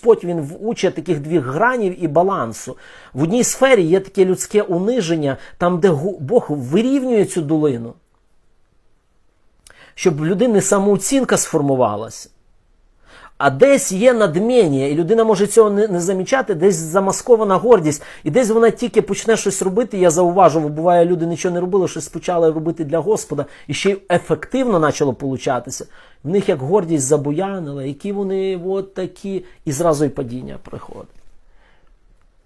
Господь він учить таких двох гранів і балансу. В одній сфері є таке людське униження, там, де Бог вирівнює цю долину, щоб в людини самооцінка сформувалася. А десь є надміння, і людина може цього не, не замічати, десь замаскована гордість, і десь вона тільки почне щось робити. Я зауважував, буває, люди нічого не робили, щось почали робити для Господа, і ще й ефективно почало получатися. В них як гордість забуянила, які вони от такі, і зразу і падіння приходить.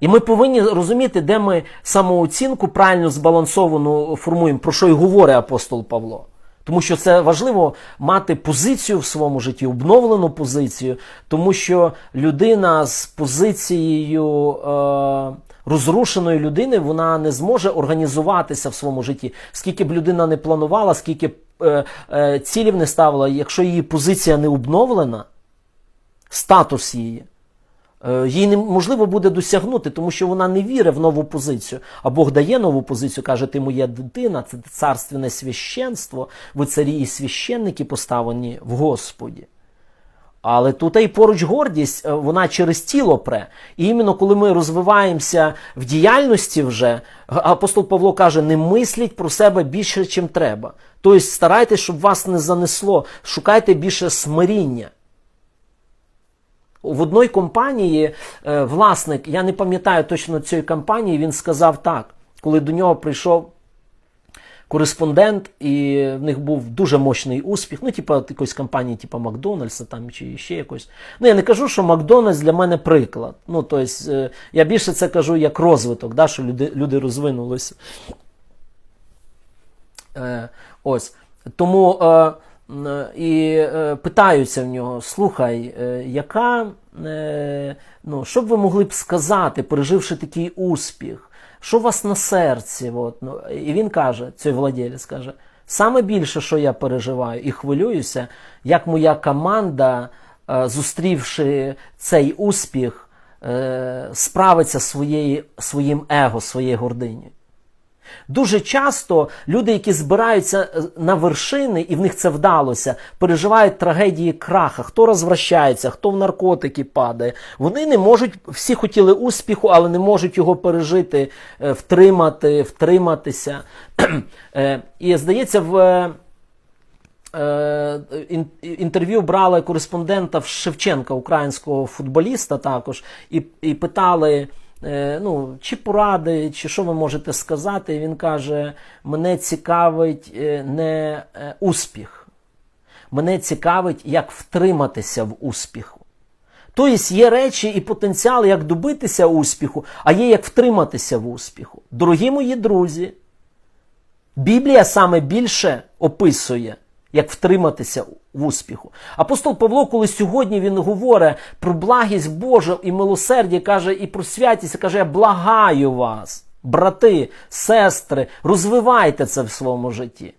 І ми повинні розуміти, де ми самооцінку правильно збалансовану формуємо, про що й говорить апостол Павло. Тому що це важливо мати позицію в своєму житті, обновлену позицію, тому що людина з позицією е, розрушеної людини вона не зможе організуватися в своєму житті. Скільки б людина не планувала, скільки б е, е, цілів не ставила, якщо її позиція не обновлена, статус її, їй неможливо буде досягнути, тому що вона не вірить в нову позицію. А Бог дає нову позицію, каже, ти моя дитина, це царственне священство, ви царі і священники поставлені в Господі. Але тут і поруч гордість, е, вона через тіло пре. І іменно коли ми розвиваємося в діяльності вже, апостол Павло каже, не мисліть про себе більше, чим треба. Тобто старайтесь, щоб вас не занесло, шукайте більше смиріння. В одній компанії е, власник, я не пам'ятаю точно цієї компанії, він сказав так, коли до нього прийшов кореспондент, і в них був дуже мощний успіх. Ну, типу, якоїсь компанії, типу Макдональдса там чи ще якось. Ну, я не кажу, що Макдональдс для мене приклад. Ну, тобто, я більше це кажу як розвиток, да, що люди, люди розвинулися. Е, ось. Тому е, і е, питаються в нього: слухай, е, яка, е, ну, що б ви могли б сказати, переживши такий успіх? Що у вас на серці? От, ну, і він каже, цей владелець каже, саме більше, що я переживаю і хвилююся, як моя команда, зустрівши цей успіх, справиться зі своєю- своїм его, своєю гординею. Дуже часто люди, які збираються е, на вершини, і в них це вдалося, переживають трагедії краха. Хто розвращається, хто в наркотики падає. Вони не можуть, всі хотіли успіху, але не можуть його пережити, е, втримати, втриматися. Е, І здається, в. ін- інтерв'ю брали кореспондента Шевченка, українського футболіста також, і, і питали. Е, Ну, чи поради, чи що ви можете сказати? І він каже: мене цікавить е, не е, успіх, мене цікавить, як втриматися в успіху. Тобто є речі і потенціал, як добитися успіху, а є як втриматися в успіху. Дорогі мої друзі, Біблія саме більше описує, як втриматися в успіху. Апостол Павло, коли сьогодні він говорить про благість Божу і милосердя, каже і про святість, каже: Я благаю вас, брати, сестри, розвивайте це в своєму житті.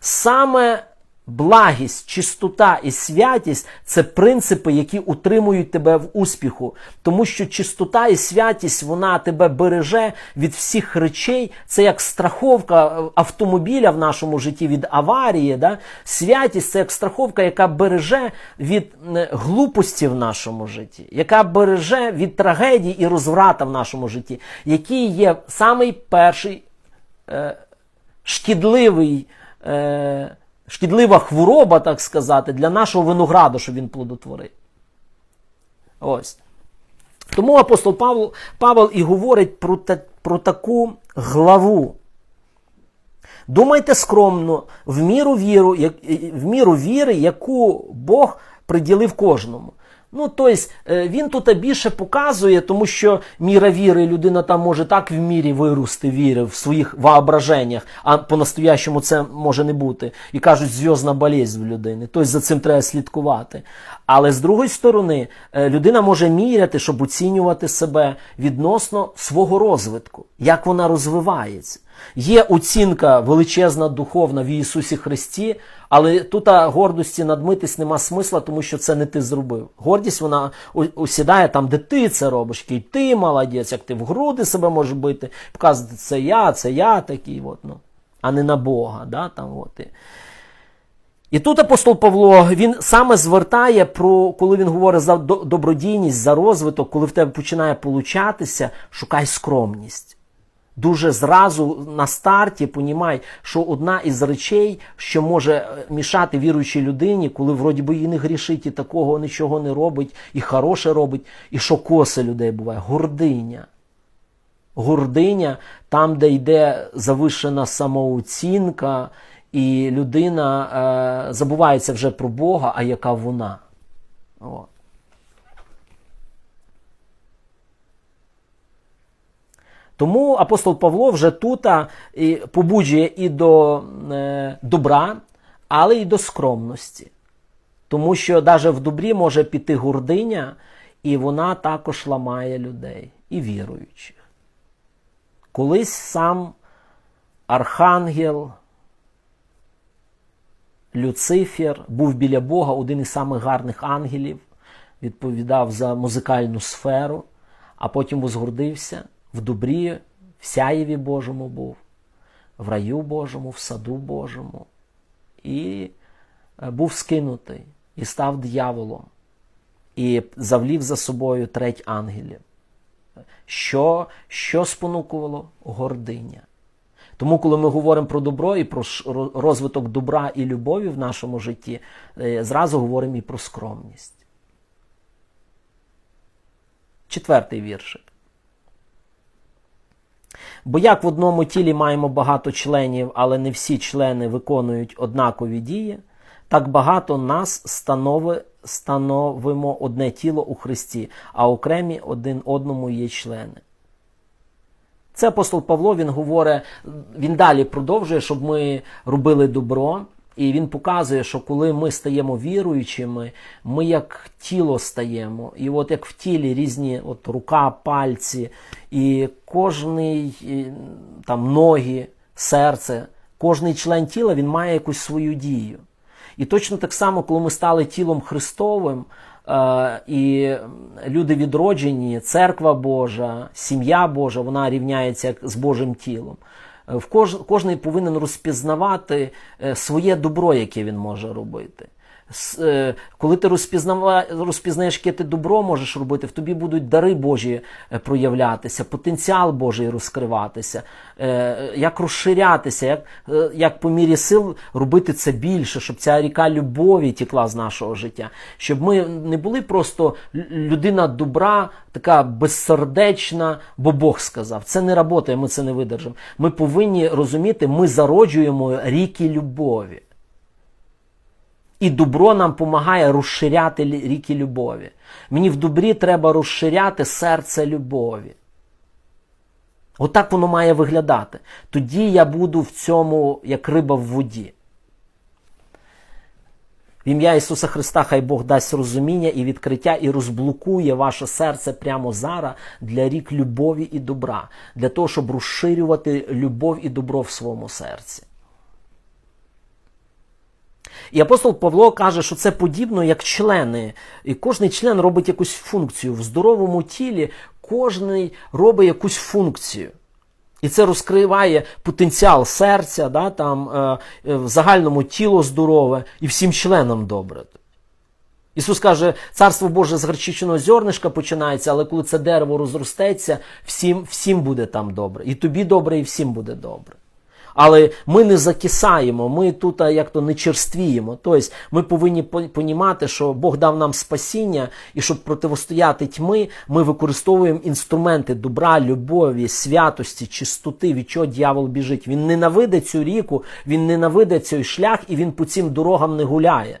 Саме благість, чистота і святість це принципи, які утримують тебе в успіху. Тому що чистота і святість вона тебе береже від всіх речей. Це як страховка е, автомобіля в нашому житті від аварії. Да? Святість це як страховка, яка береже від глупості в нашому житті, яка береже від трагедії і розврата в нашому житті, який є самий перший е, шкідливий. Е, шкідлива хвороба, так сказати, для нашого винограду, щоб він плодотворив. Ось. Тому апостол Павел, Павел і говорить про, та, про таку главу. Думайте скромно, в міру, віру, як, в міру віри, яку Бог приділив кожному. Ну, тобто, е, він тут більше показує, тому що міра віри, людина там може так в мірі вирости віри в своїх воображеннях, а по-настоящому це може не бути. І кажуть, зв'язна болезнь в людини. Тобто за цим треба слідкувати. Але з другої сторони, е, людина може міряти, щоб оцінювати себе відносно свого розвитку, як вона розвивається. Є оцінка величезна духовна в Ісусі Христі, але тут гордості надмитись нема смисла, тому що це не ти зробив. Гордість вона усідає там, де ти це робиш, який ти молодець, як ти в груди себе можеш бити, показувати, це я, це я такий, от, ну, а не на Бога. Да, там, от, і. І тут апостол Павло він саме звертає про коли він говорить за добродійність, за розвиток, коли в тебе починає получатися, шукай скромність. Дуже зразу на старті понімай, що одна із речей, що може е, мішати віруючій людині, коли вроді би і не грішить, і такого нічого не робить, і хороше робить, і що коси людей буває, гординя. Гординя там, де йде завишена самооцінка, і людина е, забувається вже про Бога, а яка вона. От. Тому апостол Павло вже тут побуджує і до е, добра, але й до скромності. Тому що навіть в добрі може піти гординя, і вона також ламає людей і віруючих. Колись сам архангел Люцифер був біля Бога, один із самих гарних ангелів, відповідав за музикальну сферу, а потім возгордився в добрі, в сяєві Божому був, в раю Божому, в саду Божому. І е, був скинутий і став дияволом, і завлів за собою треть ангелів. Що, що спонукувало? Гординя. Тому, коли ми говоримо про добро і про розвиток добра і любові в нашому житті, е, зразу говоримо і про скромність. Четвертий віршик. Бо як в одному тілі маємо багато членів, але не всі члени виконують однакові дії, так багато нас станови, становимо одне тіло у Христі, а окремі один одному є члени. Це апостол Павло, він говорить, він далі продовжує, щоб ми робили добро. І він показує, що коли ми стаємо віруючими, ми як тіло стаємо. І от як в тілі різні от рука, пальці, і кожний там ноги, серце, кожний член тіла він має якусь свою дію. І точно так само, коли ми стали тілом Христовим, е, і люди відроджені, церква Божа, сім'я Божа, вона рівняється з Божим тілом. Е, В кож, кожний повинен розпізнавати е, своє добро, яке він може робити. Е, Коли ти розпізнава, розпізнаєш, яке ти добро можеш робити, в тобі будуть дари Божі е, проявлятися, потенціал Божий розкриватися, е, як розширятися, як, як по мірі сил робити це більше, щоб ця ріка любові тікла з нашого життя, щоб ми не були просто людина добра, така безсердечна, бо Бог сказав. Це не працює, ми це не видержимо. Ми повинні розуміти, ми зароджуємо ріки любові. І добро нам допомагає розширяти ріки любові. Мені в добрі треба розширяти серце любові. Отак воно має виглядати. Тоді я буду в цьому, як риба в воді. В ім'я Ісуса Христа, хай Бог дасть розуміння і відкриття і розблокує ваше серце прямо зараз для рік любові і добра, для того, щоб розширювати любов і добро в своєму серці. І апостол Павло каже, що це подібно як члени. І кожний член робить якусь функцію. В здоровому тілі кожний робить якусь функцію. І це розкриває потенціал серця, да, там, е, е, в загальному тіло здорове і всім членам добре. Ісус каже, царство Боже з гарчичного зернишка починається, але коли це дерево розростеться, всім, всім буде там добре. І тобі добре, і всім буде добре. Але ми не закисаємо, ми тут як то не черствіємо. Тобто ми повинні понімати, що Бог дав нам спасіння, і щоб протистояти тьми, ми використовуємо інструменти добра, любові, святості, чистоти, від чого дьявол біжить. Він ненавидить цю ріку, він ненавидить цей шлях, і він по цим дорогам не гуляє.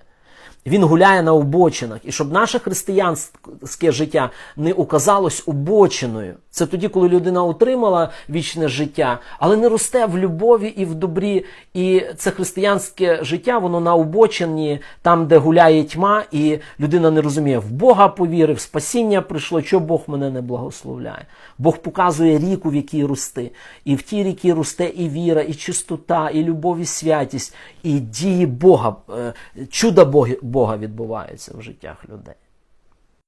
Він гуляє на обочинах. І щоб наше християнське життя не оказалось обочиною. Це тоді, коли людина отримала вічне життя, але не росте в любові і в добрі. І це християнське життя, воно на обочині, там, де гуляє тьма, і людина не розуміє, в Бога повірив, спасіння прийшло, що Бог мене не благословляє. Бог показує ріку, в якій рости. І в тій рікі росте і віра, і чистота, і любов, і святість, і дії Бога, е, чуда Бога відбуваються в життях людей.